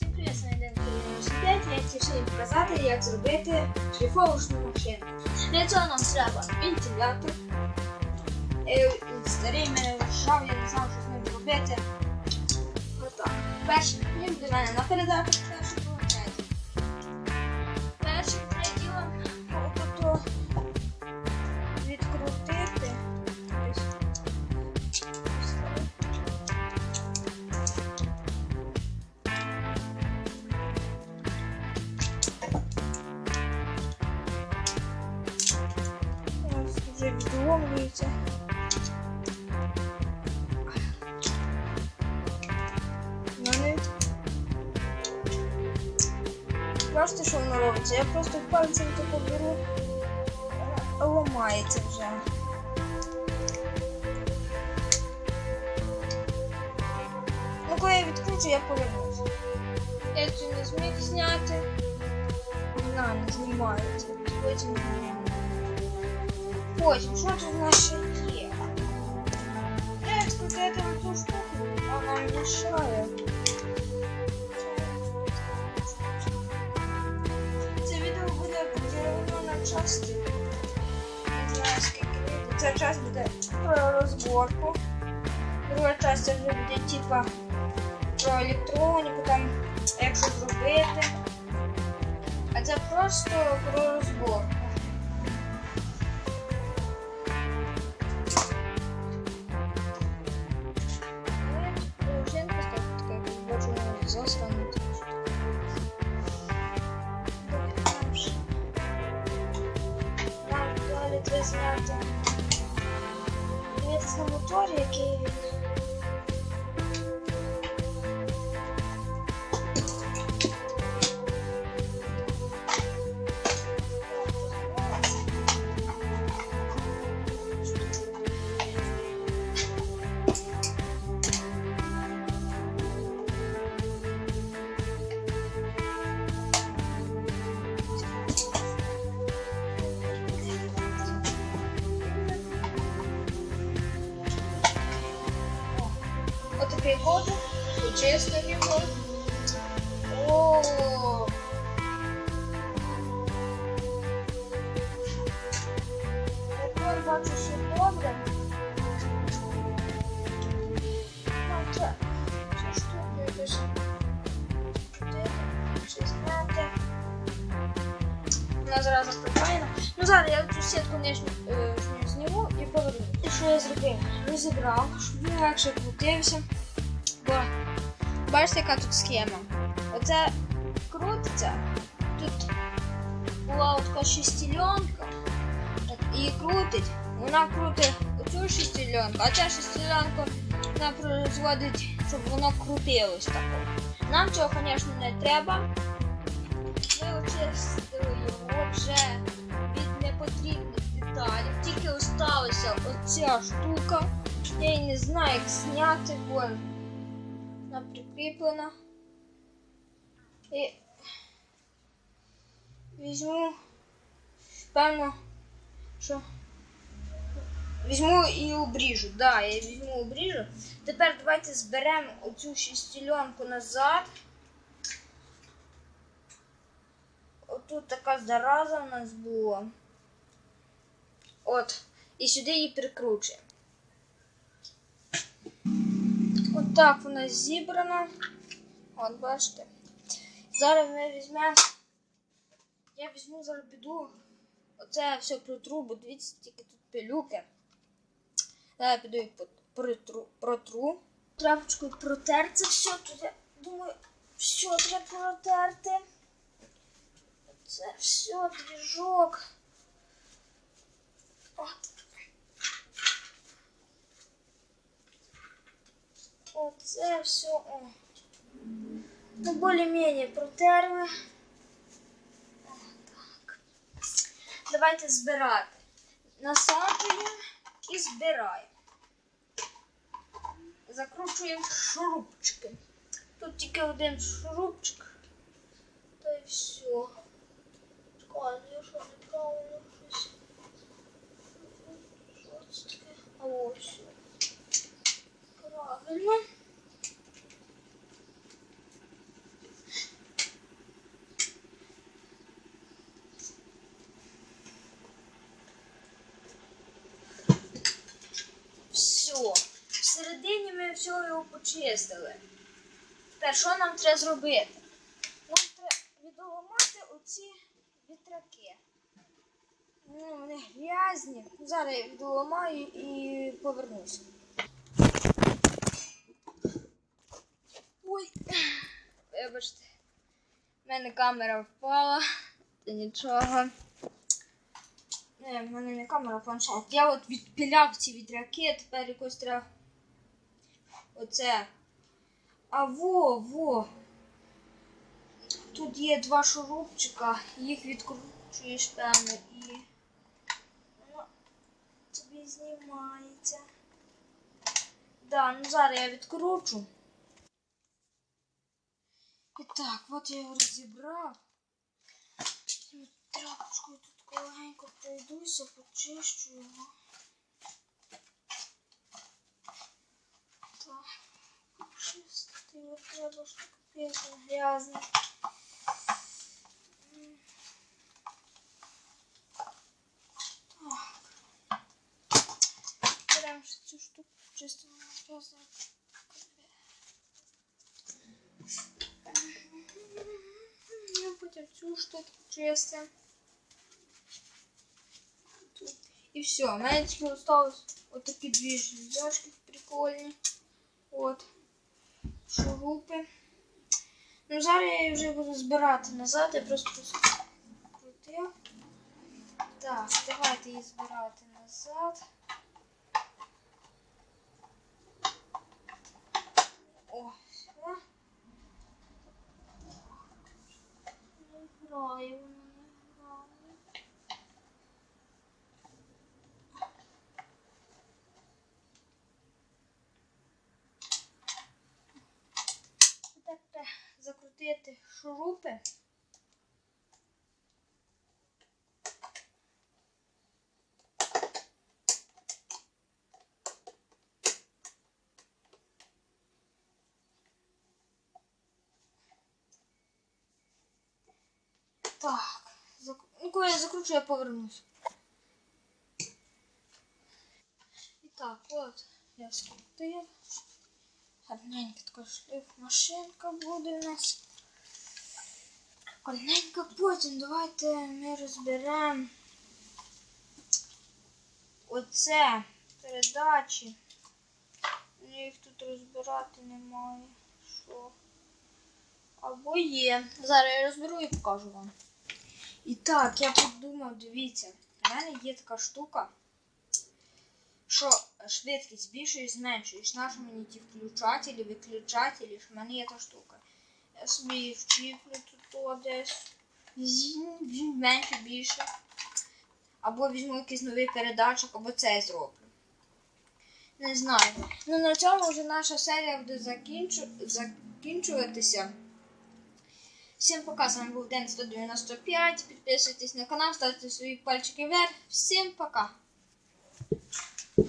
Привіт, я Ден університет. Я хотів сьогодні показати, як зробити шліфовочну машину. Для цього нам треба вентилятор. Е, Старий мене вирішав, я не знав, що з ним робити. Отак. Перший він до мене на передачу, вже відломлюється. Бачите, що воно робиться? Я просто пальцем тако беру, а ламається вже. Ну, коли я відкручу, я повернусь. Я не зміг зняти. На, не знімається. Потім Потім, що тут в нас ще є? Скрутити на цю штуку? Вона мішає. Це відео буде поділено на частини. Не знаю, скільки. Ця частина буде про розборку. Друга частина вже буде типа про електроніку, там як що зробити. Просто про розборку. Зняти. Мотор, який він. Отакий код, почистив його. О. Тепер бачу, чи зняти. Вона зразу прикольна. Ну зараз я цю сітку нижню е, зніму і поверну. І я зробив? Розібрав, щоб він легше крутився. Бачите, яка тут схема. Оце крутиться. Тут була от така. Так, її крутить. Вона крутить оцю шестильонку, а ця шестильонка вона производить, щоб воно крутилось тако. Нам цього, звісно, не треба. Ми очистили його вже від непотрібних деталей. Тільки осталася оця штука. Я її не знаю, як зняти, бо вона прикріплена. І візьму, певно, що візьму і обріжу. Да, я візьму обріжу. Тепер давайте зберемо оцю шестильонку назад. Отут така зараза в нас була. От. І сюди її прикручуємо. Так вона зібрана. От, бачите. Зараз ми візьмемо. Я візьму зараз піду. Оце все протру, бо дивіться, тільки тут пилюки. Зараз піду пот- протру. протру. Тряпочкою протерти все. Тут я думаю, все треба протерти. Це все двіжок. От. Оце все. О. Ну, более-менее протерли. О, так. Давайте збирати. Насаджуємо і збираємо. Закручуємо шурупчики. Тут тільки один шурупчик. Та й все. Шкода, я що неправильно щось. Що це таке? А ось. Правильно. Почистили. Тепер що нам треба зробити? Нам треба відламати оці вітряки. Ну, вони грязні. Зараз я відламаю і повернуся. Ой, вибачте. В мене камера впала. Це нічого. Не, в мене не камера, а планшет. Я от відпіляв ці вітряки, тепер якось треба. Оце. А во, во. Тут є два шурупчика, їх відкручуєш певно і. Воно тобі знімається. Да, ну зараз я відкручу. І так, от я його розібрав. Тряпочкою тут легенько пройдуся, почищу його. Так, почистити його треба, що капець він грязний. М. Так. Беремо ще цю штуку, чистимо грязний. Я потім цю штуку чистим. Тут. І все, у мене тільки осталось отакі дві железяшки прикольні. От. Шурупи. Ну, зараз я її вже буду збирати назад, я просто крутив. Так, давайте її збирати назад. О, все. Не грає вона, не грає. Тепер треба закрутити шурупи. Так, ну коли я закручу, я повернусь. І так, от я скрутив. Гарненька така шліф машинка буде у нас. Гарненько потім давайте ми розберемо оце передачі. Ну, Їх тут розбирати немає. Що? Або є. Зараз я розберу і покажу вам. І так, я подумав, дивіться, в мене є така штука, що швидкість збільшуєш, зменшуєш. Наші мені ті включателі, виключателі, що в мене є та штука. Собі вчіплю тут десь. Менше більше. Або візьму якийсь новий передатчик, або цей зроблю. Не знаю. Ну на цьому вже наша серія буде закінчу... закінчуватися. Всім пока, з вами був Ден 195. Підписуйтесь на канал, ставте свої пальчики вверх. Всім пока!